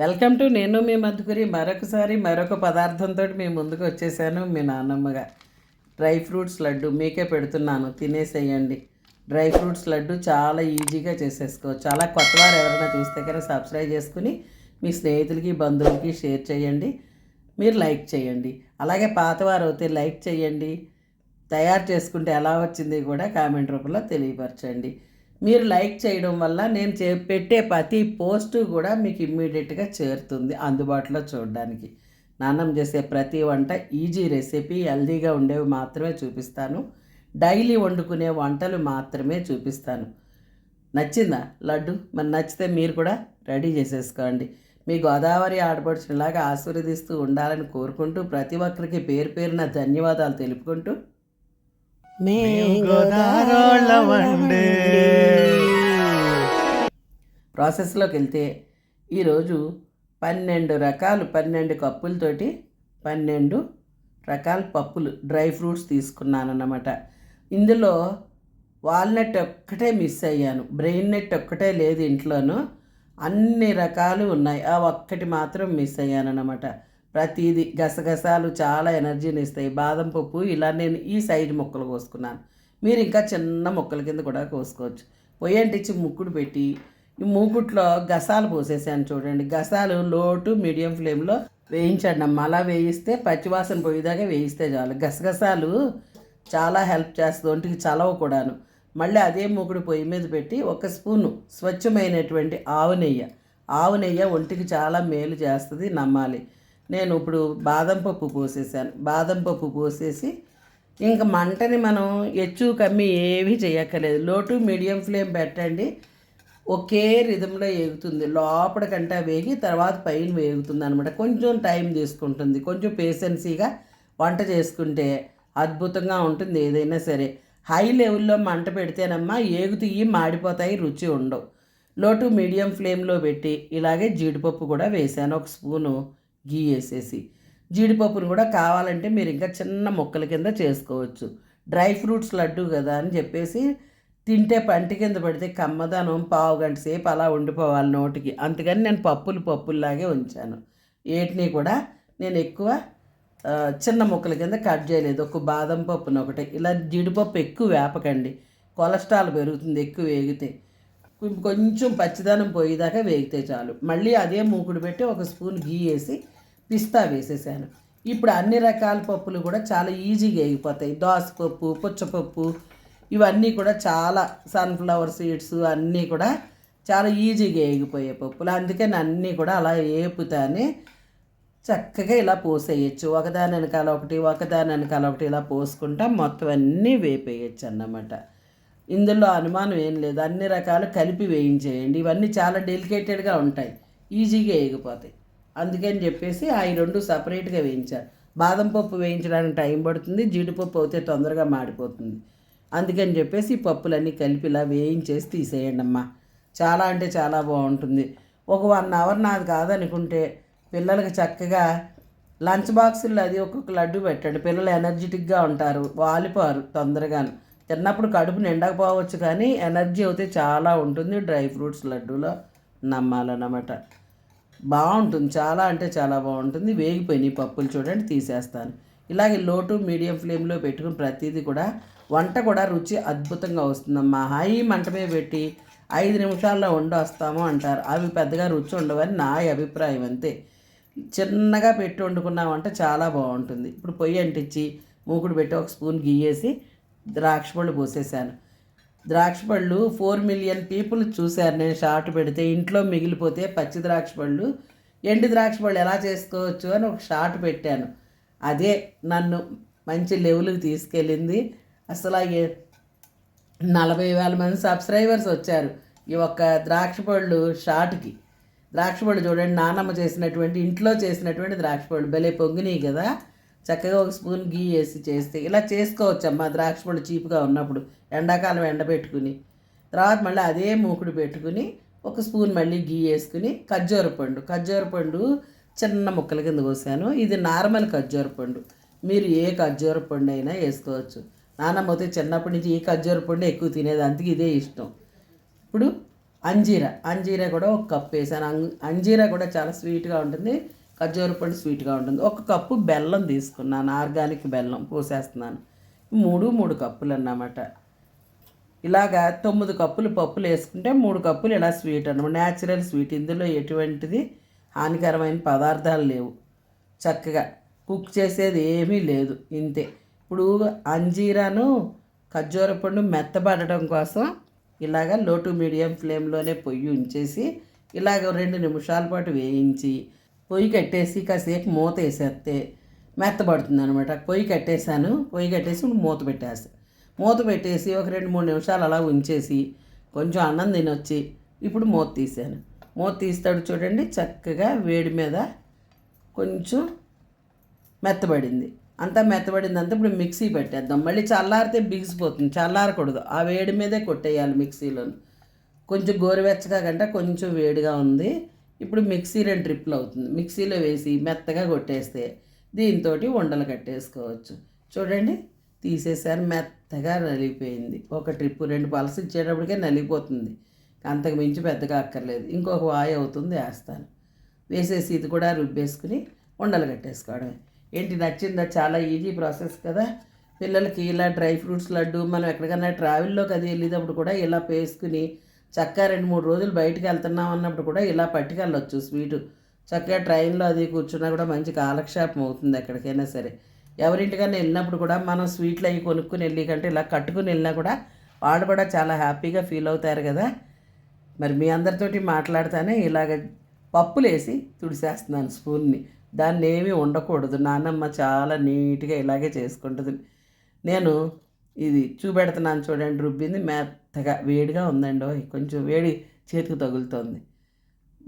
Welcome to నేను మీ మధుకరి. మరొకసారి మరొక పదార్థంతో మీ ముందుకు వచ్చేసాను మీ నాన్నమ్మగా డ్రై ఫ్రూట్స్ లడ్డు మీకే పెడుతున్నాను. తినేసేయండి. డ్రై ఫ్రూట్స్ లడ్డు చాలా ఈజీగా చేసేసుకోవచ్చు. చాలా కొత్త వారు ఎవరైనా చూస్తే కనుక సబ్స్క్రైబ్ చేసుకుని మీ స్నేహితులకి బంధువులకి షేర్ చేయండి. మీరు లైక్ చేయండి. అలాగే పాతవారు అయితే లైక్ చేయండి. తయారు చేసుకుంటే ఎలా వచ్చింది కూడా కామెంట్ రూపంలో తెలియపరచండి. మీరు లైక్ చేయడం వల్ల నేను చే పెట్టే ప్రతి పోస్టు కూడా మీకు ఇమ్మీడియట్గా చేరుతుంది అందుబాటులో చూడడానికి. నాన్నం చేసే ప్రతి వంట ఈజీ రెసిపీ హెల్దీగా ఉండేవి మాత్రమే చూపిస్తాను. డైలీ వండుకునే వంటలు మాత్రమే చూపిస్తాను. నచ్చిందా లడ్డు? మరి నచ్చితే మీరు కూడా రెడీ చేసేసుకోండి. మీ గోదావరి ఆడపడుచులాగా ఆశీర్వదిస్తూ ఉండాలని కోరుకుంటూ ప్రతి ఒక్కరికి పేరు పేరున ధన్యవాదాలు తెలుపుకుంటూ ప్రాసెస్లోకి వెళ్తే ఈరోజు పన్నెండు రకాలు పన్నెండు కప్పులతోటి పన్నెండు రకాల పప్పులు డ్రై ఫ్రూట్స్ తీసుకున్నాను అన్నమాట ఇందులో వాల్నట్ ఒక్కటే మిస్ అయ్యాను. బ్రెయిన్ నెట్ ఒక్కటే లేదు ఇంట్లోనూ. అన్ని రకాలు ఉన్నాయి. ఆ ఒక్కటి మాత్రం మిస్ అయ్యాను అన్నమాట ప్రతిదీ గసగసాలు చాలా ఎనర్జీని ఇస్తాయి బాదం పప్పు ఇలా నేను ఈ సైడ్ ముక్కలు కోసుకున్నాను. మీరు ఇంకా చిన్న ముక్కల కింద కూడా కోసుకోవచ్చు. పొయ్యి అంటించి ముక్కుడు పెట్టి ఈ మూకుట్లో గసాలు పోసేసాను చూడండి. గసాలు లోటు మీడియం ఫ్లేమ్లో వేయించండి అమ్మ. అలా వేయిస్తే పచ్చివాసన పోయేదాకా వేయిస్తే చాలు. గసగసాలు చాలా హెల్ప్ చేస్తుంది. ఒంటికి చలవ కూడాను. మళ్ళీ అదే మూకుడు పొయ్యి మీద పెట్టి ఒక స్పూను స్వచ్ఛమైనటువంటి ఆవు నెయ్యి. ఆవు నెయ్యి ఒంటికి చాలా మేలు చేస్తుంది. నమ్మాలి. నేను ఇప్పుడు బాదం పప్పు పోసేసాను బాదం పప్పు పోసేసి ఇంకా మంటని మనం ఎచ్చు కమ్మి ఏమీ చేయక్కర్లేదు. లోటు మీడియం ఫ్లేమ్ పెట్టండి. ఒకే రిధంలో వేగుతుంది లోపలికంటే వేగి తర్వాత పైన వేగుతుంది అనమాట కొంచెం టైం తీసుకుంటుంది. కొంచెం పేషెన్సీగా వంట చేసుకుంటే అద్భుతంగా ఉంటుంది ఏదైనా సరే. హై లెవెల్లో మంట పెడితేనమ్మా ఏగుతీయి మాడిపోతాయి రుచి ఉండవు. లోటు మీడియం ఫ్లేమ్లో పెట్టి ఇలాగే జీడిపప్పు కూడా వేసాను ఒక స్పూను గీ వేసేసి జీడిపప్పును కూడా కావాలంటే మీరు ఇంకా చిన్న మొక్కల కింద చేసుకోవచ్చు. డ్రై ఫ్రూట్స్ లడ్డు కదా అని చెప్పేసి తింటే పంటి కింద పడితే కమ్మదనం పావు గంట సేపు అలా ఉండిపోవాలి నోటికి. అందుకని నేను పప్పులు పప్పుల్లాగే ఉంచాను. వేటిని కూడా నేను ఎక్కువ చిన్న ముక్కల కింద కట్ చేయలేదు. ఒక బాదం పప్పును ఒకటి. ఇలా జీడిపప్పు ఎక్కువ వేపకండి. కొలెస్ట్రాల్ పెరుగుతుంది ఎక్కువ వేగితే. కొంచెం పచ్చిదనం పోయేదాకా వేగితే చాలు. మళ్ళీ అదే మూకుడు పెట్టి ఒక స్పూన్ గీ వేసి పిస్తా వేసేసాను. ఇప్పుడు అన్ని రకాల పప్పులు కూడా చాలా ఈజీగా వేగిపోతాయి దోసపప్పు పుచ్చపప్పు ఇవన్నీ కూడా చాలా సన్ఫ్లవర్ సీడ్స్ అన్నీ కూడా చాలా ఈజీగా వేగిపోయే పప్పులు. అందుకని అన్నీ కూడా అలా వేపుతానే చక్కగా ఇలా పోసేయచ్చు. ఒకదాని వెనకాల ఒకటి ఒకదాని వెనకాల ఒకటి ఇలా పోసుకుంటా మొత్తం అన్నీ వేపేయచ్చు అన్నమాట. ఇందులో అనుమానం ఏం లేదు. అన్ని రకాలు కలిపి వేయించేయండి. ఇవన్నీ చాలా డెలికేటెడ్గా ఉంటాయి. ఈజీగా వేగిపోతాయి అందుకని చెప్పేసి ఆ ఈ రెండు సపరేట్గా వేయించారు. బాదం పప్పు వేయించడానికి టైం పడుతుంది జీడిపప్పు అయితే తొందరగా మాడిపోతుంది. అందుకని చెప్పేసి ఈ పప్పులన్నీ కలిపి ఇలా వేయించేసి తీసేయండి అమ్మా. చాలా అంటే చాలా బాగుంటుంది. ఒక వన్ అవర్ నాది కాదనుకుంటే పిల్లలకి చక్కగా లంచ్ బాక్సుల్లో అది ఒక్కొక్క లడ్డు పెట్టండి. పిల్లలు ఎనర్జెటిక్గా ఉంటారు వాలిపోరు తొందరగాను. తిన్నప్పుడు కడుపు నిండకపోవచ్చు కానీ ఎనర్జీ అయితే చాలా ఉంటుంది. డ్రై ఫ్రూట్స్ లడ్డూలో నమ్మాలన్నమాట. బాగుంటుంది. చాలా అంటే చాలా బాగుంటుంది. వేగిపోయినాయి పప్పులు చూడండి తీసేస్తాను. ఇలాగే లోటు మీడియం ఫ్లేమ్లో పెట్టుకుని ప్రతిదీ కూడా వంట కూడా రుచి అద్భుతంగా వస్తుందమ్మా. హై మంట మీద పెట్టి ఐదు నిమిషాల్లో వండొస్తాము అంటారు. అవి పెద్దగా రుచి ఉండవని నా అభిప్రాయం అంతే. చిన్నగా పెట్టి వండుకున్నామంటే చాలా బాగుంటుంది. ఇప్పుడు పొయ్యి అంటించి మూకుడు పెట్టి ఒక స్పూన్ గీయేసి ద్రాక్ష పళ్ళు పోసేసాను. ద్రాక్ష పళ్ళు ఫోర్ మిలియన్ పీపుల్ చూశారు. నేను షార్ట్ పెడితే ఇంట్లో మిగిలిపోతే పచ్చి ద్రాక్ష పళ్ళు ఎండు ద్రాక్ష పళ్ళు ఎలా చేసుకోవచ్చు అని ఒక షార్ట్ పెట్టాను. అదే నన్ను మంచి లెవెల్కి తీసుకెళ్ళింది. అసలు నలభై వేల మంది సబ్స్క్రైబర్స్ వచ్చారు ఈ ఒక్క ద్రాక్ష పళ్ళు షార్ట్కి. ద్రాక్ష పళ్ళు చూడండి నానమ్మ చేసినటువంటి ఇంట్లో చేసినటువంటి ద్రాక్ష పళ్ళు. భలే పొంగినాయి కదా. చక్కగా ఒక స్పూన్ గీ వేసి చేస్తే ఇలా చేసుకోవచ్చు అమ్మ ద్రాక్ష పళ్ళు చీప్గా ఉన్నప్పుడు ఎండాకాలం ఎండబెట్టుకుని తర్వాత మళ్ళీ అదే మూకుడు పెట్టుకుని ఒక స్పూన్ మళ్ళీ గీ వేసుకుని ఖర్జూర పండు. ఖర్జూర పండు చిన్న ముక్కల కింద కోసాను ఇది నార్మల్ ఖర్జూర పండు. మీరు ఏ ఖర్జూర పండు అయినా వేసుకోవచ్చు. నాన్నమ్మ చిన్నప్పటి నుంచి ఈ ఖర్జూర పండు ఎక్కువ తినేది అందుకే ఇదే ఇష్టం. ఇప్పుడు అంజీరా. అంజీరా కూడా ఒక కప్పు వేసాను. అంజీరా కూడా చాలా స్వీట్గా ఉంటుంది. ఖర్జూర పండు స్వీట్గా ఉంటుంది. ఒక కప్పు బెల్లం తీసుకున్నాను. ఆర్గానిక్ బెల్లం పోసేస్తున్నాను. మూడు మూడు కప్పులు అన్నమాట ఇలాగా తొమ్మిది కప్పులు పప్పులు వేసుకుంటే మూడు కప్పులు ఇలా స్వీట్ అన్నమాట. Natural sweet. ఇందులో ఎటువంటిది హానికరమైన పదార్థాలు లేవు. చక్కగా కుక్ చేసేది ఏమీ లేదు. ఇంతే. ఇప్పుడు అంజీరాను ఖర్జూర పండు మెత్తబడటం కోసం ఇలాగ లో టు మీడియం ఫ్లేమ్లోనే పొయ్యి ఉంచేసి ఇలాగ రెండు నిమిషాల పాటు వేయించి పొయ్యి కట్టేసి కాసేపు మూత వేసేస్తే మెత్తబడుతుంది అనమాట పొయ్యి కట్టేశాను. పొయ్యి కట్టేసి ఇప్పుడు మూత పెట్టేస్తాను మూత పెట్టేసి ఒక రెండు మూడు నిమిషాలు అలా ఉంచేసి కొంచెం అన్నం తినొచ్చి ఇప్పుడు మూత తీసాను. మూత తీస్తాడు చూడండి చక్కగా వేడి మీద కొంచెం మెత్తబడింది. అంతా మెత్తబడింది అంతా ఇప్పుడు మిక్సీ పెట్టేద్దాం. మళ్ళీ చల్లారితే బిగిసిపోతుంది. చల్లారకూడదు. ఆ వేడి మీదే కొట్టేయాలి మిక్సీలో కొంచెం గోరువెచ్చగా కంటే కొంచెం వేడిగా ఉంది. ఇప్పుడు మిక్సీ రెండు ట్రిప్లు అవుతుంది. మిక్సీలో వేసి మెత్తగా కొట్టేస్తే దీంతో ఉండలు కట్టేసుకోవచ్చు. చూడండి తీసేసాను మెత్తగా నలిగిపోయింది. ఒక ట్రిప్ రెండు పలస ఇచ్చేటప్పటికే నలిగిపోతుంది. అంతకు మించి పెద్దగా అక్కర్లేదు. ఇంకొక వాయి అవుతుంది వేస్తాను. వేసేసి ఇది కూడా రుబ్బేసుకుని ఉండలు కట్టేసుకోవడమే. ఏంటి నచ్చిందా? చాలా ఈజీ ప్రాసెస్ కదా. పిల్లలకి ఇలా డ్రై ఫ్రూట్స్ లడ్డు మనం ఎక్కడికైనా ట్రావెల్లోకి అది వెళ్ళేటప్పుడు కూడా ఇలా వేసుకుని చక్కగా రెండు మూడు రోజులు బయటకు వెళ్తున్నాం అన్నప్పుడు కూడా ఇలా పట్టుకెళ్ళొచ్చు స్వీటు. చక్కగా ట్రైన్లో అది కూర్చున్నా కూడా మంచి కాలక్షేపం అవుతుంది ఎక్కడికైనా సరే. ఎవరింటికైనా వెళ్ళినప్పుడు కూడా మనం స్వీట్లు అవి కొనుక్కుని వెళ్ళి కంటే ఇలా కట్టుకుని వెళ్ళినా కూడా వాళ్ళు కూడా చాలా హ్యాపీగా ఫీల్ అవుతారు కదా. మరి మీ అందరితోటి మాట్లాడుతానే ఇలాగ పప్పులేసి తుడిసేస్తున్నాను స్పూన్ని. దాన్ని ఏమీ ఉండకూడదు నాన్నమ్మ చాలా నీట్గా ఇలాగే చేసుకుంటుంది. నేను ఇది చూపెడుతున్నాను చూడండి రుబ్బింది తెగ వేడిగా ఉందండి కొంచెం వేడి చేతికి తగులుతోంది.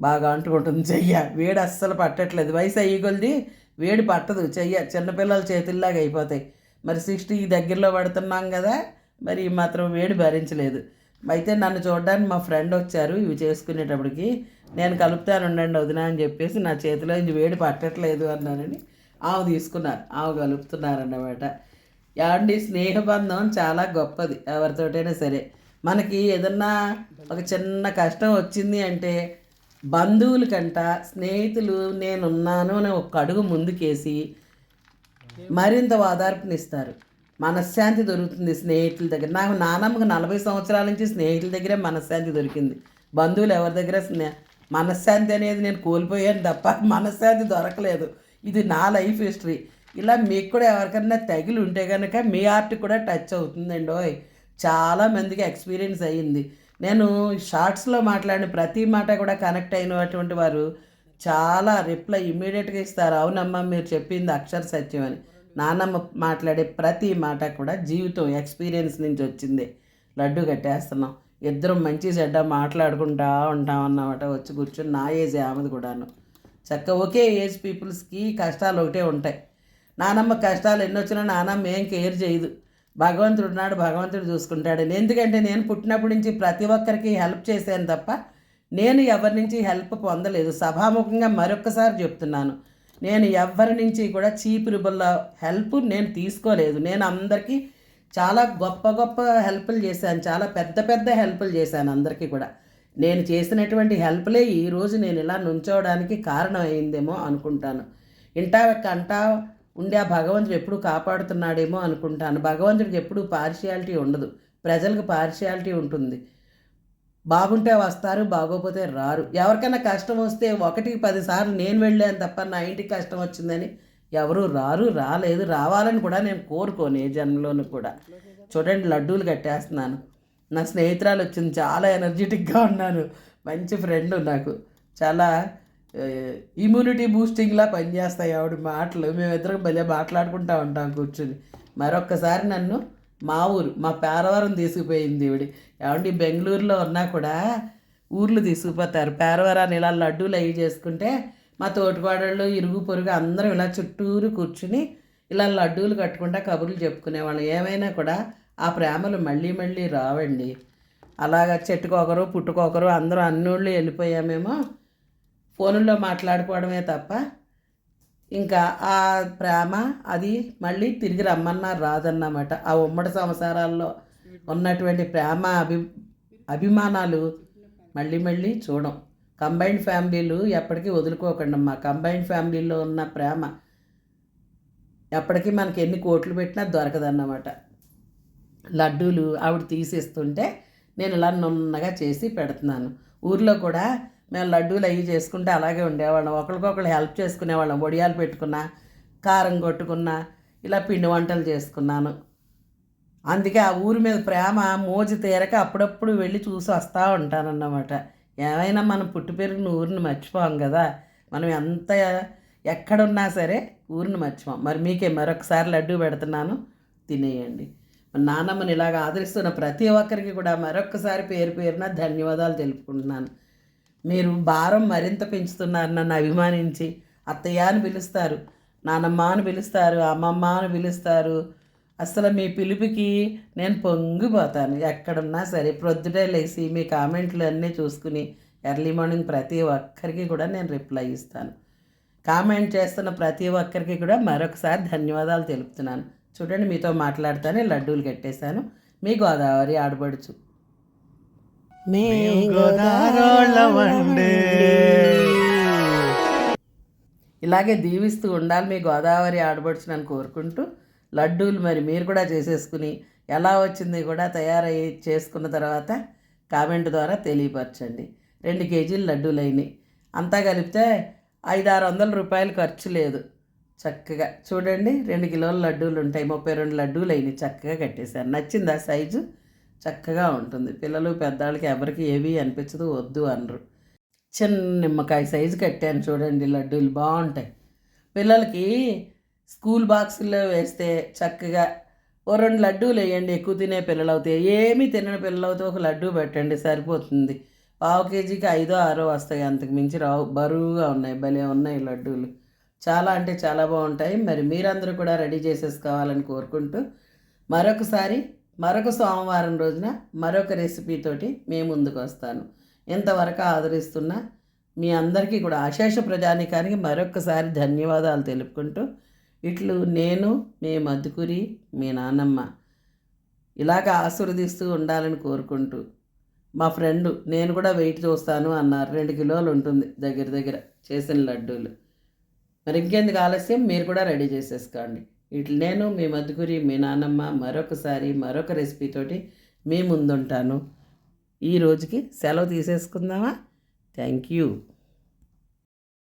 బాగా అంటుకుంటుంది చెయ్య. వేడి అస్సలు పట్టట్లేదు. వయసు అయ్యి కొలిది వేడి పట్టదు చెయ్య. చిన్నపిల్లల చేతుల్లాగా అయిపోతాయి. మరి సిక్స్టీ దగ్గరలో పడుతున్నాం కదా మరి మాత్రం వేడి భరించలేదు. అయితే నన్ను చూడడానికి మా ఫ్రెండ్ వచ్చారు ఇవి చేసుకునేటప్పటికి. నేను కలుపుతాను ఉండండి వదిన అని చెప్పేసి నా చేతిలో ఇది వేడి పట్టట్లేదు అన్నానని ఆవు తీసుకున్నారు. ఆవు కలుపుతున్నారన్నమాట. ఏమండి స్నేహబంధం చాలా గొప్పది ఎవరితోటైనా సరే. మనకి ఏదన్నా ఒక చిన్న కష్టం వచ్చింది అంటే బంధువుల కంట స్నేహితులు నేనున్నాను అని ఒక అడుగు ముందుకేసి మరింత ఓదార్పునిస్తారు మనశ్శాంతి దొరుకుతుంది స్నేహితుల దగ్గర. నాకు నానమ్మకు నలభై సంవత్సరాల నుంచి స్నేహితుల దగ్గరే మనశ్శాంతి దొరికింది. బంధువులు ఎవరి దగ్గర స్నే మనశ్శాంతి అనేది నేను కోల్పోయాను తప్ప మనశ్శాంతి దొరకలేదు. ఇది నా లైఫ్ హిస్టరీ. ఇలా మీకు కూడా ఎవరికైనా తగిలి ఉంటే కనుక మీ ఆర్ట్ కూడా టచ్ అవుతుందండి ఓయ్ చాలా మందికి ఎక్స్పీరియన్స్ అయ్యింది. నేను షార్ట్స్లో మాట్లాడిన ప్రతి మాట కూడా కనెక్ట్ అయినటువంటి వారు చాలా రిప్లై ఇమ్మీడియట్గా ఇస్తారు. అవునమ్మా మీరు చెప్పింది అక్షర సత్యం అని. నాన్నమ్మ మాట్లాడే ప్రతి మాట కూడా జీవితం ఎక్స్పీరియన్స్ నుంచి వచ్చింది. లడ్డు కట్టేస్తున్నాం. ఇద్దరం మంచి చెడ్డ మాట్లాడుకుంటా ఉంటాం అన్నమాట. వచ్చి కూర్చొని నా ఏజ్ ఆమెది కూడాను. చక్క ఒకే ఏజ్ పీపుల్స్కి కష్టాలు ఒకటే ఉంటాయి. నానమ్మ కష్టాలు ఎన్ని వచ్చినా నానమ్మ ఏం కేర్ చేయదు. భగవంతుడు ఉన్నాడు భగవంతుడు చూసుకుంటాడు. ఎందుకంటే నేను పుట్టినప్పటి నుంచి ప్రతి ఒక్కరికి హెల్ప్ చేశాను తప్ప నేను ఎవరి నుంచి హెల్ప్ పొందలేదు. సభాముఖంగా మరొకసారి చెప్తున్నాను. నేను ఎవరి నుంచి కూడా చీపురుబుల్ల హెల్ప్ నేను తీసుకోలేదు. నేను అందరికీ చాలా గొప్ప గొప్ప హెల్ప్లు చేశాను. చాలా పెద్ద పెద్ద హెల్ప్లు చేశాను అందరికీ కూడా. నేను చేసినటువంటి హెల్ప్లే ఈరోజు నేను ఇలా నుంచోవడానికి కారణం అయిందేమో అనుకుంటాను. ఇంటా కంటా ఉండే ఆ భగవంతుడు ఎప్పుడు కాపాడుతున్నాడేమో అనుకుంటాను. భగవంతుడికి ఎప్పుడు పార్షియాలిటీ ఉండదు. ప్రజలకు పార్షియాలిటీ ఉంటుంది. బాగుంటే వస్తారు బాగోపోతే రారు. ఎవరికైనా కష్టం వస్తే ఒకటి పదిసార్లు నేను వెళ్ళాను తప్ప నా ఇంటికి కష్టం వచ్చిందని ఎవరు రారు రాలేదు. రావాలని కూడా నేను కోరుకోను ఏ జన్మలోనూ కూడా. చూడండి లడ్డూలు కట్టేస్తున్నాను. నా స్నేహితురాలు వచ్చింది. చాలా ఎనర్జెటిక్గా ఉన్నాను. మంచి ఫ్రెండ్ నాకు. చాలా ఇమ్యూనిటీ బూస్టింగ్లా పనిచేస్తాయి ఆవిడ మాటలు. మేమిద్దరం భలే మాట్లాడుకుంటూ ఉంటాం కూర్చుని. మరొక్కసారి నన్ను మా ఊరు మా పేరవరం తీసుకుపోయింది ఈవిడ. ఏమండి బెంగళూరులో ఉన్నా కూడా ఊర్లు తీసుకుపోతారు. పేరవరాన్ని ఇలా లడ్డూలు అవి చేసుకుంటే మా తోటికోడళ్ళు ఇరుగు పొరుగు అందరం ఇలా చుట్టూరు కూర్చుని ఇలా లడ్డూలు కట్టుకుంటా కబుర్లు చెప్పుకునేవాళ్ళం. ఏమైనా కూడా ఆ ప్రేమలు మళ్ళీ మళ్ళీ రావండి. అలాగ చెట్టుకొకరు పుట్టుకొకరు అందరూ అన్నోళ్ళు వెళ్ళిపోయామేమో. ఫోనుల్లో మాట్లాడుకోవడమే తప్ప ఇంకా ఆ ప్రేమ అది మళ్ళీ తిరిగి రమ్మన్నా రాదన్నమాట. ఆ ఉమ్మడి సంసారాల్లో ఉన్నటువంటి ప్రేమ అభి అభిమానాలు మళ్ళీ మళ్ళీ చూడం. కంబైన్డ్ ఫ్యామిలీలు ఎప్పటికీ వదులుకోకండి అమ్మా. కంబైన్డ్ ఫ్యామిలీలో ఉన్న ప్రేమ ఎప్పటికీ మనకి ఎన్ని కోట్లు పెట్టినా దొరకదన్నమాట. లడ్డూలు ఆవిడ తీసేస్తుంటే నేను ఇలా నున్నగా చేసి పెడుతున్నాను. ఊర్లో కూడా మేము లడ్డూలు అవి చేసుకుంటే అలాగే ఉండేవాళ్ళం. ఒకరికొకరు హెల్ప్ చేసుకునేవాళ్ళం. వడియాలు పెట్టుకున్నా కారం కొట్టుకున్నా ఇలా పిండి వంటలు చేసుకున్నాను. అందుకే ఆ ఊరి మీద ప్రేమ మోజు తీరక అప్పుడప్పుడు వెళ్ళి చూసి వస్తూ ఉంటానన్నమాట. ఏమైనా మనం పుట్టి పెరిగిన ఊరిని మర్చిపోం కదా. మనం ఎంత ఎక్కడున్నా సరే ఊరిని మర్చిపోం. మరి మీకే మరొకసారి లడ్డు పెడుతున్నాను. తినేయండి. నాన్నమ్మని ఇలాగ ఆదరిస్తున్న ప్రతి ఒక్కరికి కూడా మరొకసారి పేరు పేరున ధన్యవాదాలు తెలుపుకుంటున్నాను. మీరు భారం మరింత పెంచుతున్నారు నన్ను అభిమానించి అత్తయ్య అని పిలుస్తారు నానమ్మ అని పిలుస్తారు అమ్మమ్మ అని పిలుస్తారు. అసలు మీ పిలుపుకి నేను పొంగిపోతాను. ఎక్కడున్నా సరే ప్రొద్దుటే లేచి మీ కామెంట్లు అన్నీ చూసుకుని ఎర్లీ మార్నింగ్ ప్రతి ఒక్కరికి కూడా నేను రిప్లై ఇస్తాను. కామెంట్ చేస్తున్న ప్రతి ఒక్కరికి కూడా మరొకసారి ధన్యవాదాలు తెలుపుతున్నాను. చూడండి మీతో మాట్లాడుతానే లడ్డూలు కట్టేశాను. మీ గోదావరి ఆడబడుచు ఇలాగే దీవిస్తూ ఉండాలి మీ గోదావరి ఆడబడుచునని కోరుకుంటూ లడ్డూలు మరి మీరు కూడా చేసేసుకుని ఎలా వచ్చింది కూడా తయారయ్యి చేసుకున్న తర్వాత కామెంట్ ద్వారా తెలియపరచండి. రెండు కేజీలు లడ్డూలు అయినాయి. అంతా కలిపితే ఐదు ఆరు వందల రూపాయలు ఖర్చు లేదు. చక్కగా చూడండి రెండు కిలోల లడ్డూలు ఉంటాయి. ముప్పై రెండు లడ్డూలు అయినాయి. చక్కగా కట్టేశారు. నచ్చిందా సైజు? చక్కగా ఉంటుంది. పిల్లలు పెద్దవాళ్ళకి ఎవరికి ఏవి అనిపించదు వద్దు అనరు. చిన్న నిమ్మకాయ సైజు కట్టాను చూడండి లడ్డూలు బాగుంటాయి. పిల్లలకి స్కూల్ బాక్సుల్లో వేస్తే చక్కగా ఓ రెండు లడ్డూలు వేయండి ఎక్కువ తినే పిల్లలు అవుతాయి. ఏమీ తినని పిల్లలు అవుతే ఒక లడ్డూ పెట్టండి సరిపోతుంది. పావు కేజీకి ఐదో ఆరో వస్తాయి అంతకు మించి రావు. బరువుగా ఉన్నాయి భలే ఉన్నాయి లడ్డూలు. చాలా అంటే చాలా బాగుంటాయి. మరి మీరందరూ కూడా రెడీ చేసేసుకోవాలని కోరుకుంటూ మరొకసారి మరొక సోమవారం రోజున మరొక రెసిపీతోటి మీ ముందుకు వస్తాను. ఇంతవరకు ఆదరిస్తున్న మీ అందరికీ కూడా అశేష ప్రజానికానికి మరొకసారి ధన్యవాదాలు తెలుపుకుంటూ ఇట్లు నేను మీ మధుకురి మీ నాన్నమ్మ ఇలాగ ఆశీర్వదిస్తూ ఉండాలని కోరుకుంటూ మా ఫ్రెండ్ నేను కూడా వెయిట్ చూస్తాను అన్నారు. రెండు కిలోలు ఉంటుంది దగ్గర దగ్గర చేసిన లడ్డూలు. మరి ఇంకెందుకు ఆలస్యం? మీరు కూడా రెడీ చేసేసుకోండి. ఇట్లు నేను మీ మధుగురి మీ నాన్నమ్మ మరొకసారి మరొక రెసిపీతోటి మీ ముందుంటాను. ఈ రోజుకి సెలవు తీసేసుకుందామా? Thank you